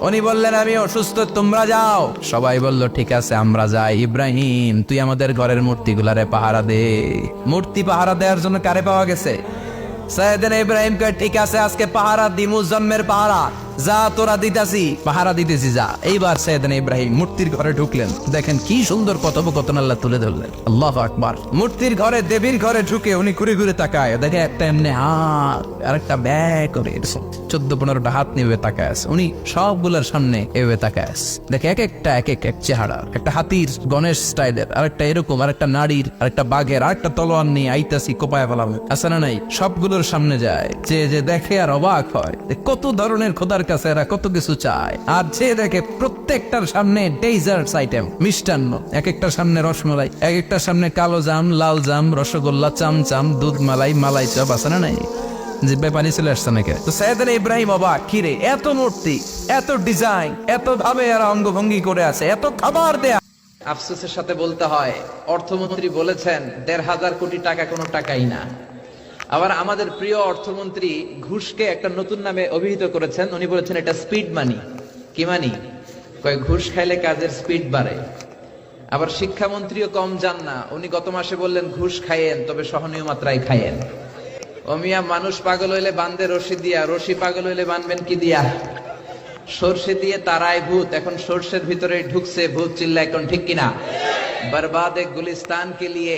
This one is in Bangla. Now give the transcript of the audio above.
উনি বললেন, আমি অসুস্থ, তোমরা যাও। সবাই বলল, ঠিক আছে, আমরা যাই। ইব্রাহিম, তুই আমাদের ঘরের মূর্তিগুলারে পাহারা দে। মূর্তি পাহারা দেওয়ার জন্য কারে পাওয়া গেছে? সাইদিন ইব্রাহিম কয় ঠিক আছে, আজকে পাহারা দিমু, জন্মের পাহারা। যা তোরা দিতাছি, পাহারা দিতেছি যা। এইবার সৈয়দিন ইব্রাহিম মূর্তির ঘরে ঢুকলেন। দেখেন কি সুন্দর কথোপকথন আল্লাহ তুলে ধরলেন। আল্লাহ আকবার। মূর্তির ঘরে, দেবীর ঘরে ঢুকে উনি ঘুরে ঘুরে তাকায়। দেখে একটা এমনি হাত আর একটা ব্যাগ করে চোদ্দ পনেরোটা হাত নিয়ে তাকায় আছে। উনি সবগুলোর সামনে এভাবে তাকায় আছে। দেখে এক একটা, এক এক এক চেহারা। একটা হাতির গণেশ স্টাইলের, আরেকটা এরকম, আরেকটা নারীর, আরেকটা বাঘের, আরেকটা তলোয়ার নিয়ে আইতাছি, কোপায় ফেলাম আছে না নাই? সবগুলোর সামনে যায়। যে যে দেখে আর অবাক হয়। কত ধরনের খোদার কাছে এরা কত কিছু চায়। আর যে দেখে প্রত্যেকটার সামনে ডেজার্টস আইটেম মিষ্টান্ন। এক একটার সামনে রসমালাই এক একটার সামনে কালো জাম, লাল জাম, রসগোল্লা চামচাম দুধ মালাই মালাই চপ, আছে না নাই? পানি চলে আসছে নাকি? তো সৈয়দান ইব্রাহিম অবাক কিরে এত মূর্তি, এত ডিজাইন এত ভাবে এরা অঙ্গভঙ্গি করে আছে, এত খাবার দেয়া আফসোসের সাথে বলতে হয়, অর্থমন্ত্রী বলেছেন, দেড় হাজার কোটি টাকা কোনো টাকাই না। আবার আমাদের প্রিয় অর্থমন্ত্রী ঘুষকে একটা নতুন নামে অভিহিত করেছেন। উনি বলেছেন, এটা স্পিড মানি কি মানি কয়, ঘুষ খাইলে কাজের স্পিড বাড়ে। আবার শিক্ষামন্ত্রীও কম যান না। উনি গত মাসে বললেন, ঘুষ খাইয়েন, তবে সহনীয় মাত্রায় খাইয়েন। অমিয়া মানুষ পাগল হইলে বান্ধে রশি দিয়া, রশি পাগল হইলে বানবেন কি দিয়া? সর্ষে দিয়ে তারায় ভূত, এখন সর্ষের ভিতরে ঢুকছে ভূত চিল্লা এখন ঠিক কিনা? বরবাদে গুলিস্তান কে লিয়ে